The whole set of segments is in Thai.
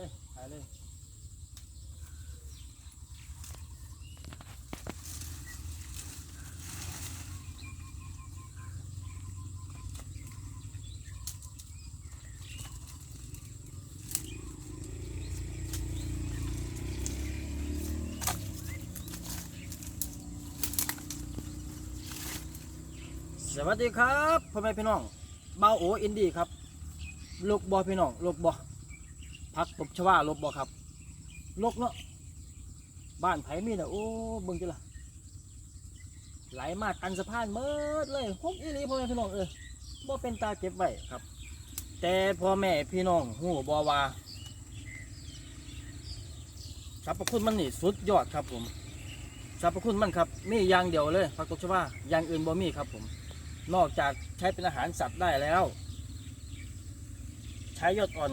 เลยถ่ายเลยสวัสดีครับพ่อแม่พี่น้องเบาโออินดี้ครับ ลูกบอพี่น้อง ลูกบอ พักตบชวาลกบอครับลกเนาะบ้านไผมีน่ะโอ้เบิ่งจิล่ะไหลมากันสะพานเมิดเลยฮกอีหลีพ่อแม่พี่น้องเออบ่เป็นตาเก็บไว้ครับ แต่พ่อแม่พี่น้องหูบอว่าสรรพคุณมันนี่สุดยอดครับผมสรรพคุณมันครับมีอย่างเดียวเลยพักตบชวาอย่างอื่นบ่มีครับผม นอกจากใช้เป็นอาหารสัตว์ได้แล้ว ใช้ยอดอ่อน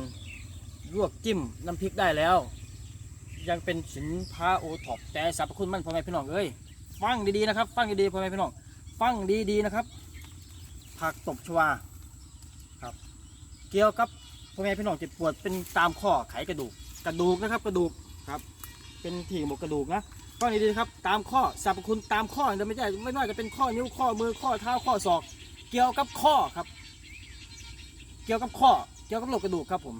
ลวกจิ้มน้ำพริกได้แล้ว ยังเป็นสินค้าโอท็อปแต่สรรพคุณมันพ่อแม่พี่น้องเอ้ยฟังดีๆนะครับ ฟังดีๆพ่อแม่พี่น้องฟังดีๆนะครับ ผักตบชวาครับ เกี่ยวกับพ่อแม่พี่น้องเจ็บปวดเป็นตามข้อไขกระดูกกระดูกนะครับกระดูกครับ เป็นที่หมกกระดูกนะฟังดีๆครับตามข้อสรรพคุณตามข้อแต่ไม่ใช่ไม่ว่าจะเป็นข้อนิ้วข้อมือข้อเท้าข้อศอก เกี่ยวกับข้อครับ เกี่ยวกับข้อเกี่ยวกับโรคกระดูกครับผม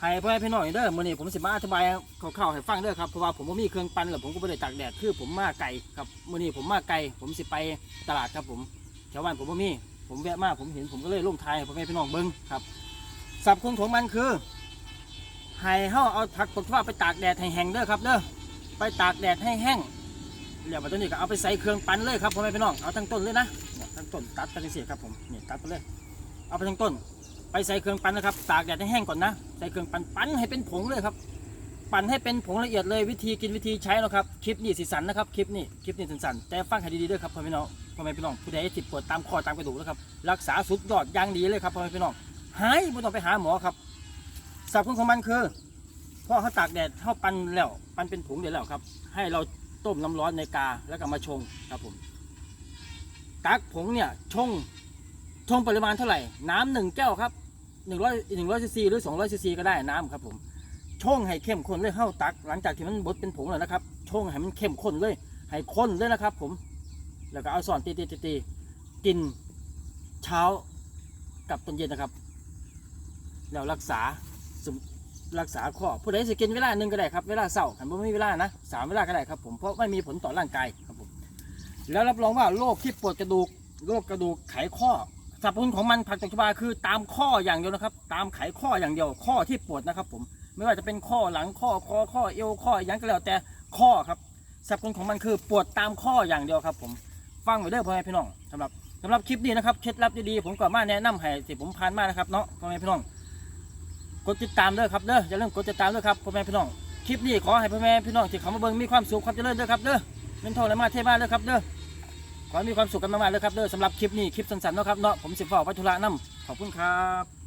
ให้พ่อแม่พี่น้องเด้อมื้อนี้ผมสิมาอธิบายคร่าวๆให้ฟังเด้อครับเพราะว่าผมบ่มีเครื่องปั่นแล้วผมก็บ่ได้ตากแดดคือผมมาไกลครับมื้อนี้ผมมาไกลผมสิไปตลาดครับผมแถวบ้านผมบ่มี ผมแวะมาผมเห็นผมก็เลยลงทายให้พ่อแม่พี่น้องเบิ่งครับสรรพคุณของมันคือให้เฮาเอาผักตบชวาไปตากแดดให้แห้งเด้อครับเด้อไปตากแดดให้แห้งเดี๋ยวมาตัวนี้ก็เอาไปใส่เครื่องปั่นเลยครับพ่อแม่พี่น้องเอาทั้งต้นเลยนะทั้งต้นตัดไปเสียครับผมเนี่ยตัดไปเลยเอาไปทั้งต้น ไปใส่เครื่องปั่นนะครับ ตากแดดให้แห้งก่อนนะ ใส่เครื่องปั่นปั่นให้เป็นผงเลยครับ ปั่นให้เป็นผงละเอียดเลยวิธีกินวิธีใช้นะครับคลิปนี้สีสันนะครับคลิปนี้คลิปนี้สีสันแต่ฟังให้ดีๆด้วยครับพ่อแม่พี่น้องพ่อแม่พี่น้องผู้ใดที่ปวดตามข้อตามกระดูกนะครับรักษาสุดยอดอย่างดีเลยครับพ่อแม่พี่น้องหายไม่ต้องไปหาหมอครับสรรพคุณของมันคือพอเขาตากแดดเขาปั้นแล้วปั้นเป็นผงเดี๋ยวแล้วครับ ให้เราต้มน้ำร้อนในกาแล้วก็มาชงครับผมตักผงเนี่ยชงชงปริมาณเท่าไหร่ น้ำหนึ่งแก้วครับ หนึ่งร้อยหนึ่งร้อยซีซีหรือสองร้อยซีซีก็ได้น้ำครับผมชงให้เข้มข้นเลยเข้าตัก หลังจากที่มันบดเป็นผงแล้วนะครับชงให้มันเข้มข้นเลย ให้ข้นเลยนะครับ ผม แล้วก็เอาส่อนตีตีตีตีกินเช้ากับตอนเย็นนะครับ แล้วรักษารักษาข้อผู้ใดสิกินเวลาหนึ่งก็ได้ครับเวลาเศร้าขันบ่มีเวลานะสามเวลาก็ได้ครับผมเพราะไม่มีผลต่อร่างกายครับผมแล้วรับรองว่าโรคที่ปวดกระดูกโรคกระดูกไขข้อ สรรพคุณของมันผักตบชวาคือตามข้ออย่างเดียวนะครับ ตามไขข้ออย่างเดียว ข้อที่ปวดนะครับ ผมไม่ว่าจะเป็นข้อหลังข้อคอข้อเอวข้ออย่างก็แล้วแต่ข้อครับสรรพคุณของมันคือปวดตามข้ออย่างเดียวครับ ผมฟังไว้เด้อพ่อแม่พี่น้องสำหรับสำหรับคลิปนี้นะครับเคล็ดลับดีๆผมก็มาแนะนำให้ที่ผมผ่านมานะครับเนาะพ่อแม่พี่น้องกดติดตามด้วยครับเด้ออย่าลืมกดติดตามด้วยครับพ่อแม่พี่น้องคลิปนี้ขอให้พ่อแม่พี่น้องที่เขามาเบิ่งมีความสุขความเจริญเด้อครับเด้อเงินทองไหลมาเทมาเด้อครับเด้อ ขอให้มีความสุขกันมากๆเลยครับเด้อสำหรับคลิปนี้คลิปสั้นๆเนาะครับเนาะผมสิฟ้าวัตถุระน้ำขอบคุณครับ